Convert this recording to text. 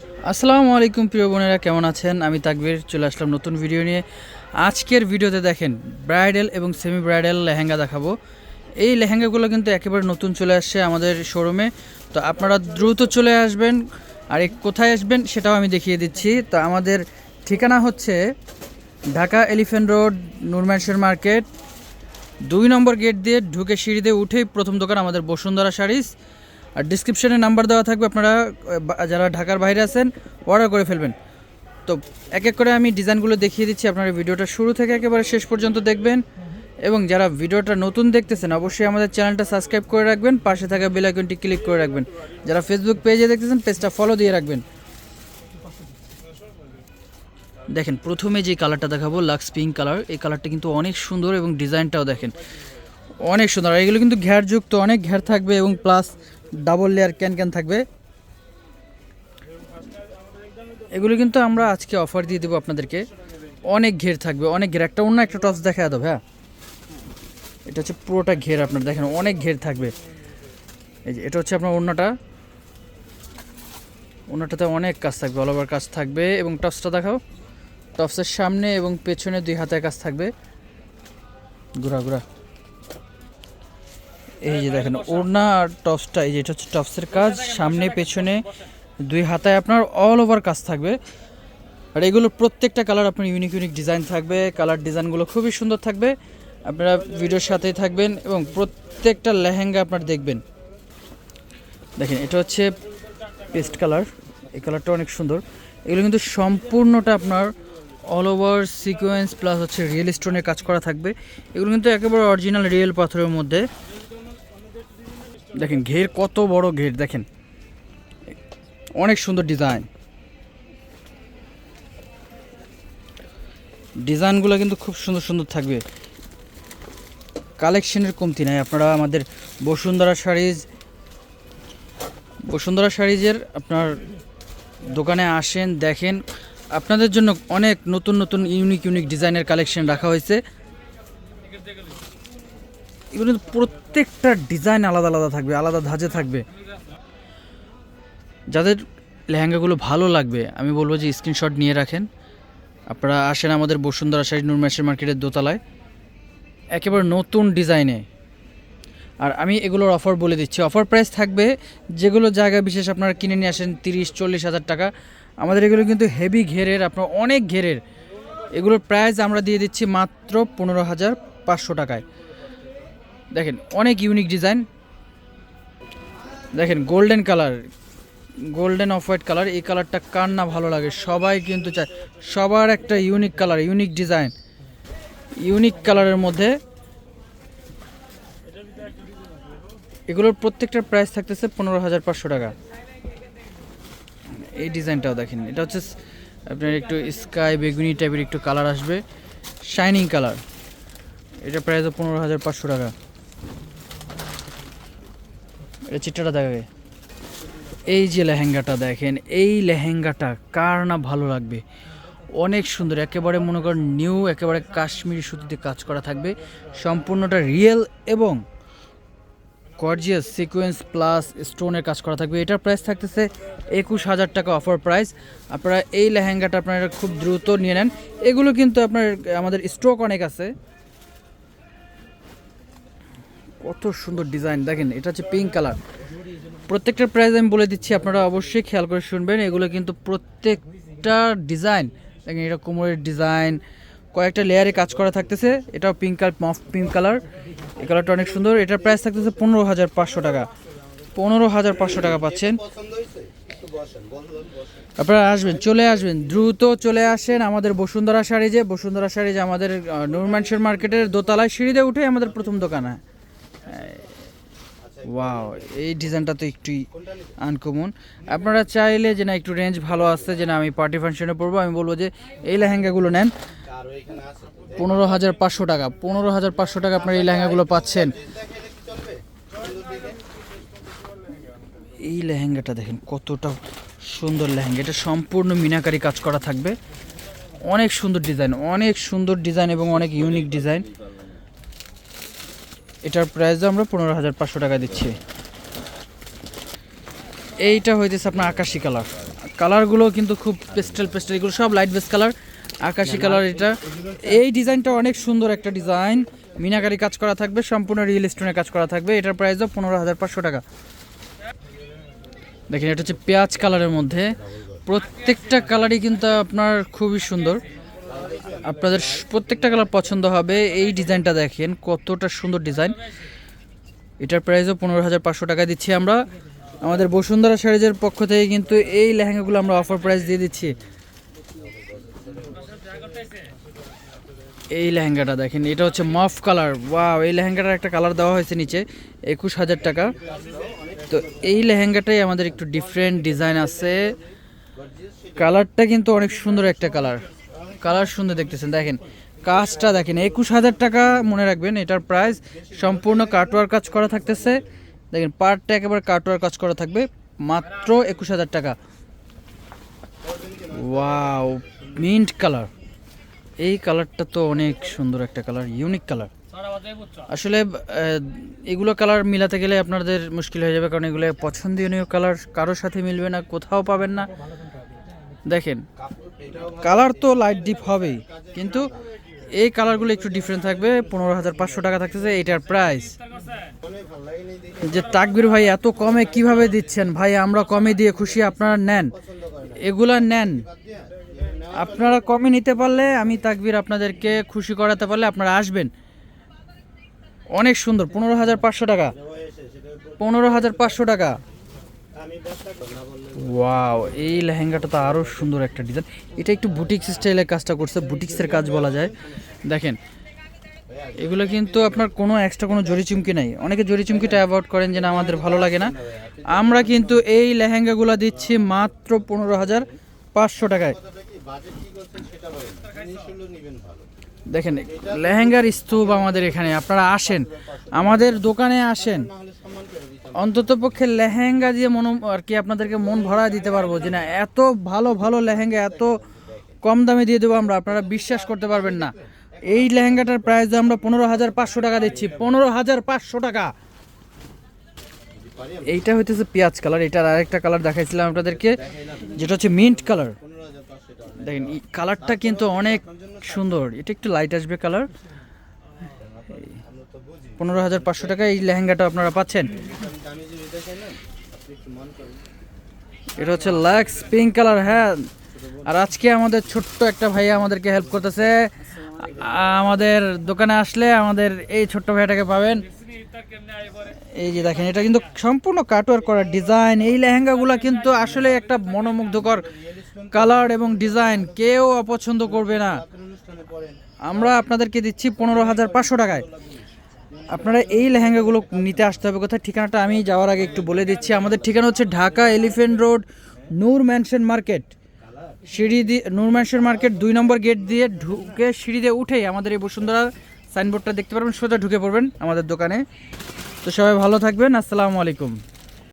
আসসালামু আলাইকুম প্রিয় বোনেরা, কেমন আছেন? আমি তাকবির, চলে আসলাম নতুন ভিডিও নিয়ে। আজকের ভিডিওতে দেখেন, ব্রাইডাল এবং সেমি ব্রাইডাল লেহেঙ্গা দেখাবো। এই লেহেঙ্গাগুলো কিন্তু একেবারে নতুন চলে আসছে আমাদের শোরুমে। তো আপনারা দ্রুত চলে আসবেন, আর কোথায় আসবেন সেটাও আমি দেখিয়ে দিচ্ছি। তো আমাদের ঠিকানা হচ্ছে Dhaka elephant road Noor Mansion market. দুই নম্বর গেট দিয়ে ঢুকে সিঁড়ি দিয়ে উঠেই প্রথম দোকান আমাদের বসুন্ধরা শাড়িস আর ডিসক্রিপশনে নাম্বার দেওয়া থাকবে, আপনারা যারা ঢাকার বাইরে আছেন অর্ডার করে ফেলবেন। তো এক এক করে আমি ডিজাইনগুলো দেখিয়ে দিচ্ছি, আপনারা ভিডিওটা শুরু থেকে একেবারে শেষ পর্যন্ত দেখবেন। এবং যারা ভিডিওটা নতুন দেখতেছেন, অবশ্যই আমাদের চ্যানেলটা সাবস্ক্রাইব করে রাখবেন, পাশে থাকা বেল আইকনটি ক্লিক করে রাখবেন। যারা ফেসবুক পেজে দেখতেছেন পেজটা ফলো দিয়ে রাখবেন। দেখেন, প্রথমে যে কালারটা দেখাবো লাক্স পিঙ্ক কালার এই কালারটা কিন্তু অনেক সুন্দর এবং ডিজাইনটাও দেখেন। অনেক সুন্দর এগুলো কিন্তু ঘ্যারযুক্ত অনেক ঘ্যার থাকবে এবং plus double layer can can থাকবে। এগুলো কিন্তু আমরা আজকে অফার দিয়ে দেবো আপনাদেরকে। অনেক ঘের থাকবে, অনেক ঘের। একটা অন্য একটা টপস দেখা দেবো হ্যাঁ? এটা হচ্ছে পুরোটা ঘের আপনার দেখেন, অনেক ঘের থাকবে। এই যে, এটা হচ্ছে আপনার অন্যটা অন্যটাতে অনেক কাজ থাকবে অল ওভার কাজ থাকবে। এবং টপসটা দেখাও। টপসের সামনে এবং পেছনে দুই হাতের কাজ থাকবে। ঘোরা ঘোরা। এই যে দেখেন, ওড়না আর টপসটা, এই যে এটা হচ্ছে টপসের কাজ। সামনে, পেছনে, দুই হাতায় আপনার অল ওভার কাজ থাকবে। আর এগুলো প্রত্যেকটা কালার আপনার ইউনিক ইউনিক ডিজাইন থাকবে। কালার ডিজাইনগুলো খুবই সুন্দর থাকবে। আপনারা ভিডিওর সাথেই থাকবেন এবং প্রত্যেকটা লেহেঙ্গা আপনার দেখবেন। দেখেন, এটা হচ্ছে পেস্ট কালার এই কালারটা অনেক সুন্দর। এগুলো কিন্তু সম্পূর্ণটা আপনার অল ওভার সিকোয়েন্স প্লাস হচ্ছে রিয়েল স্টোনের কাজ করা থাকবে। এগুলো কিন্তু একেবারে অরিজিনাল রিয়েল পাথরের মধ্যে। দেখেন, ঘের কত বড় ঘের, দেখেন। অনেক সুন্দর ডিজাইন। ডিজাইনগুলো কিন্তু খুব সুন্দর সুন্দর থাকবে। কালেকশনের কমতি নাই। আপনারা আমাদের বসুন্ধরা শাড়িজ, বসুন্ধরা শাড়িজের আপনার দোকানে আসেন, দেখেন। আপনাদের জন্য অনেক নতুন নতুন, ইউনিক ইউনিক ডিজাইনের কালেকশন রাখা হয়েছে। এগুলো প্রত্যেকটা ডিজাইন আলাদা আলাদা থাকবে, আলাদা ধাঁচে থাকবে। যাদের লেহেঙ্গাগুলো ভালো লাগবে, আমি বলব যে স্ক্রিনশট নিয়ে রাখেন। আপনারা আসেন আমাদের বসুন্ধরা শাড়ি নুরমেশের মার্কেটের দোতলায়। একেবারে নতুন ডিজাইনে আর আমি এগুলোর অফার বলে দিচ্ছি। অফার প্রাইস থাকবে, যেগুলো জায়গা বিশেষ আপনারা কিনে নিয়ে আসেন তিরিশ, চল্লিশ হাজার টাকা। আমাদের এগুলো কিন্তু হেভি ঘেরের, আপনার অনেক ঘেরের। এগুলোর প্রাইস আমরা দিয়ে দিচ্ছি মাত্র পনেরো হাজার পাঁচশো টাকায়। দেখেন, অনেক ইউনিক ডিজাইন দেখেন golden colour golden off white colour এই কালারটা কার না ভালো লাগে? সবাই কিন্তু চায়। সবার একটা unique colour unique design unique কালারের মধ্যে এগুলোর প্রত্যেকটার প্রাইস থাকতেছে পনেরো হাজার পাঁচশো টাকা। এই ডিজাইনটাও দেখেন, এটা হচ্ছে আপনার একটু স্কাই বেগুনি টাইপের একটু কালার আসবে। শাইনিং কালার এটা প্রাইস পনেরো হাজার পাঁচশো টাকা। এটা চিট্টাটা দেখাবে। এই যে লেহেঙ্গাটা দেখেন, এই লেহেঙ্গাটা কার না ভালো লাগবে? অনেক সুন্দর, একেবারে মনে করেন নিউ, একেবারে কাশ্মীরি সুতিতে কাজ করা থাকবে। সম্পূর্ণটা রিয়েল এবং গর্জিয়াস সিকোয়েন্স প্লাস স্টোনের কাজ করা থাকবে। এটার প্রাইস থাকতেছে একুশ হাজার টাকা অফার প্রাইস আপনারা এই লেহেঙ্গাটা আপনারা খুব দ্রুত নিয়ে নেন। এগুলো কিন্তু আপনার, আমাদের স্টক অনেক আছে। কত সুন্দর ডিজাইন। দেখেন, এটা হচ্ছে পিঙ্ক কালার প্রত্যেকটার প্রাইস আমি বলে দিচ্ছি, আপনারা অবশ্যই খেয়াল করে শুনবেন। এগুলো কিন্তু প্রত্যেকটা ডিজাইন দেখেন, এটা কোমরের ডিজাইন কয়েকটা লেয়ারে কাজ করা থাকতেছে। এটাও পিঙ্ক কালার মফ পিঙ্ক কালার এই কালারটা অনেক সুন্দর। এটার প্রাইস থাকতেছে পনেরো হাজার পাঁচশো টাকা। পনেরো হাজার পাঁচশো টাকা পাচ্ছেন। আপনারা আসবেন, চলে আসবেন। দ্রুত চলে আসেন আমাদের বসুন্ধরা শাড়ি যে বসুন্ধরা শাড়ি যে আমাদের নুরমানশের মার্কেটের দোতলায় সিঁড়িতে উঠে আমাদের প্রথম দোকান হয়। ওয়াও এই ডিজাইনটা তো একটু আনকমন আপনারা চাইলে যে না একটু রেঞ্জ ভালো আসছে যে না আমি পার্টি ফাংশনে পরবো, আমি বলব যে এই লেহেঙ্গাগুলো নেন। পনেরো হাজার পাঁচশো টাকা, পনেরো হাজার পাঁচশো টাকা আপনার এই লেহেঙ্গাগুলো পাচ্ছেন। এই লেহেঙ্গাটা দেখেন, কতটা সুন্দর লেহেঙ্গা। এটা সম্পূর্ণ মিনাকারি কাজ করা থাকবে। অনেক সুন্দর ডিজাইন অনেক সুন্দর ডিজাইন এবং অনেক ইউনিক ডিজাইন এটার প্রাইস আমরা পনেরো হাজার পাঁচশো টাকা দিচ্ছি। এইটা হইতেছে আপনার আকাশি কালার কালারগুলো কিন্তু খুব পেস্টেল পেস্টেল এগুলো সব লাইট বেস কালার আকাশি কালার এটা। এই ডিজাইনটা অনেক সুন্দর একটা ডিজাইন। মিনাকারি কাজ করা থাকবে সম্পূর্ণ রিয়েল স্টোনের কাজ করা থাকবে। এটার প্রাইসও পনেরো হাজার পাঁচশো টাকা। দেখেন এটা হচ্ছে পেঁয়াজ কালারের মধ্যে। প্রত্যেকটা কালারই কিন্তু আপনার খুবই সুন্দর। আপনাদের প্রত্যেকটা কালার পছন্দ হবে। এই ডিজাইনটা দেখেন, কতটা সুন্দর ডিজাইন। এটার প্রাইসও পনেরো হাজার পাঁচশো টাকা দিচ্ছি আমরা। আমাদের বসুন্ধরা শাড়িজের পক্ষ থেকে কিন্তু এই লেহেঙ্গাগুলো আমরা অফার প্রাইস দিয়ে দিচ্ছি। এই লেহেঙ্গাটা দেখেন, এটা হচ্ছে মফ কালার। ওয়াও এই লেহেঙ্গাটার একটা কালার দেওয়া হয়েছে নিচে, একুশ হাজার টাকা। তো এই লেহেঙ্গাটাই আমাদের একটু ডিফারেন্ট ডিজাইন আছে। কালারটা কিন্তু অনেক সুন্দর একটা কালার। কালার সুন্দর দেখতেছেন, দেখেন। কাজটা দেখেন, একুশ হাজার টাকা মনে রাখবেন, এটার প্রাইস সম্পূর্ণ কাটওয়ার কাজ করা থাকতেছে। দেখেন পার্টটা একেবারে কাটওয়ার কাজ করা থাকবে, মাত্র একুশ হাজার টাকা। ওয়াও মিন্ট কালার এই কালারটা তো অনেক সুন্দর একটা কালার ইউনিক কালার আসলে এগুলো কালার মিলাতে গেলে আপনাদের মুশকিল হয়ে যাবে, কারণ এগুলো পছন্দনীয় কালার কারোর সাথে মিলবে না, কোথাও পাবেন না। দেখেন কালার তো লাইট ডিপ হবেই, কিন্তু এই কালারগুলো একটু ডিফারেন্ট থাকবে, পনেরো হাজার পাঁচশো টাকা থাকতেছে, এটার প্রাইস যে তাকবির ভাই এত কমে কীভাবে দিচ্ছেন? ভাই, আমরা কমে দিয়ে খুশি, আপনারা নেন। এগুলা নেন। আপনারা কমে নিতে পারলে, আমি তাকবির আপনাদেরকে খুশি করাতে পারলে আপনারা আসবেন। অনেক সুন্দর, পনেরো হাজার পাঁচশো টাকা। পনেরো হাজার পাঁচশো টাকা। ওয়াও এই লেহেঙ্গাটা তো আরও সুন্দর একটা ডিজাইন এটা একটু বুটিক স্টাইলের কাজটা করছে বুটিক্সের কাজ বলা যায়। দেখেন, এগুলো কিন্তু আপনার কোনো এক্সট্রা কোনো জরি চুমকি নাই। অনেকে জরি চুমকিটা অ্যাভয়েড করেন যে না, আমাদের ভালো লাগে না। আমরা কিন্তু এই লেহেঙ্গাগুলো দিচ্ছি মাত্র পনেরো হাজার পাঁচশো টাকায়। দেখেন, লেহেঙ্গার স্তূপ আমাদের এখানে, আপনারা আসেন। আমাদের দোকানে আসেন। অন্তত পক্ষে লেহেঙ্গা দিয়ে মন, আর কি আপনাদেরকে মন ভরা দিতে পারব যে না, এত ভালো ভালো লেহেঙ্গা, এত কম দামে দিয়ে দেবো আমরা, আপনারা বিশ্বাস করতে পারবেন না। এই লেহেঙ্গাটার প্রাইস আমরা পনেরো হাজার পাঁচশো টাকা দিচ্ছি, পনেরো হাজার পাঁচশো টাকা। এইটা হইতেছে পেঁয়াজ কালার, এটার আরেকটা কালার দেখাইছিলাম আপনাদেরকে, যেটা হচ্ছে মিন্ট কালার। দেখেন, এই কালারটা কিন্তু অনেক সুন্দর, এটা একটু লাইট আসবে কালার। পনেরো হাজার পাঁচশো টাকা এই লেহেঙ্গাটা আপনারা পাচ্ছেন। এটা হচ্ছে লাক্স পিঙ্ক কালার হ্যাঁ। আর আজকে আমাদের ছোট্ট একটা ভাইয়া আমাদেরকে হেল্প করতেছে। আমাদের দোকানে আসলে আমাদের এই ছোট্ট ভাইয়াটাকে পাবেন। এই যে দেখেন, এটা কিন্তু সম্পূর্ণ কাটওয়ার করা ডিজাইন এই লেহেঙ্গাগুলো কিন্তু আসলে একটা মনোমুগ্ধকর কালার এবং ডিজাইন কেউ অপছন্দ করবে না। আমরা আপনাদেরকে দিচ্ছি পনেরো হাজার পাঁচশো টাকায়। আপনারা এই লেহেঙ্গাগুলো নিতে আসতে হবে। কোথায় ঠিকানাটা আমি যাওয়ার আগে একটু বলে দিচ্ছি। আমাদের ঠিকানা হচ্ছে Dhaka elephant road, Noor mansion market. সিঁড়ি দিয়ে, নূর ম্যানশন মার্কেট দুই নম্বর গেট দিয়ে ঢুকে সিঁড়ি দিয়ে উঠেই আমাদের এই বসুন্ধরা সাইনবোর্ডটা দেখতে পারবেন, সোজা ঢুকে পড়বেন আমাদের দোকানে। তো সবাই ভালো থাকবেন, আসসালামু আলাইকুম।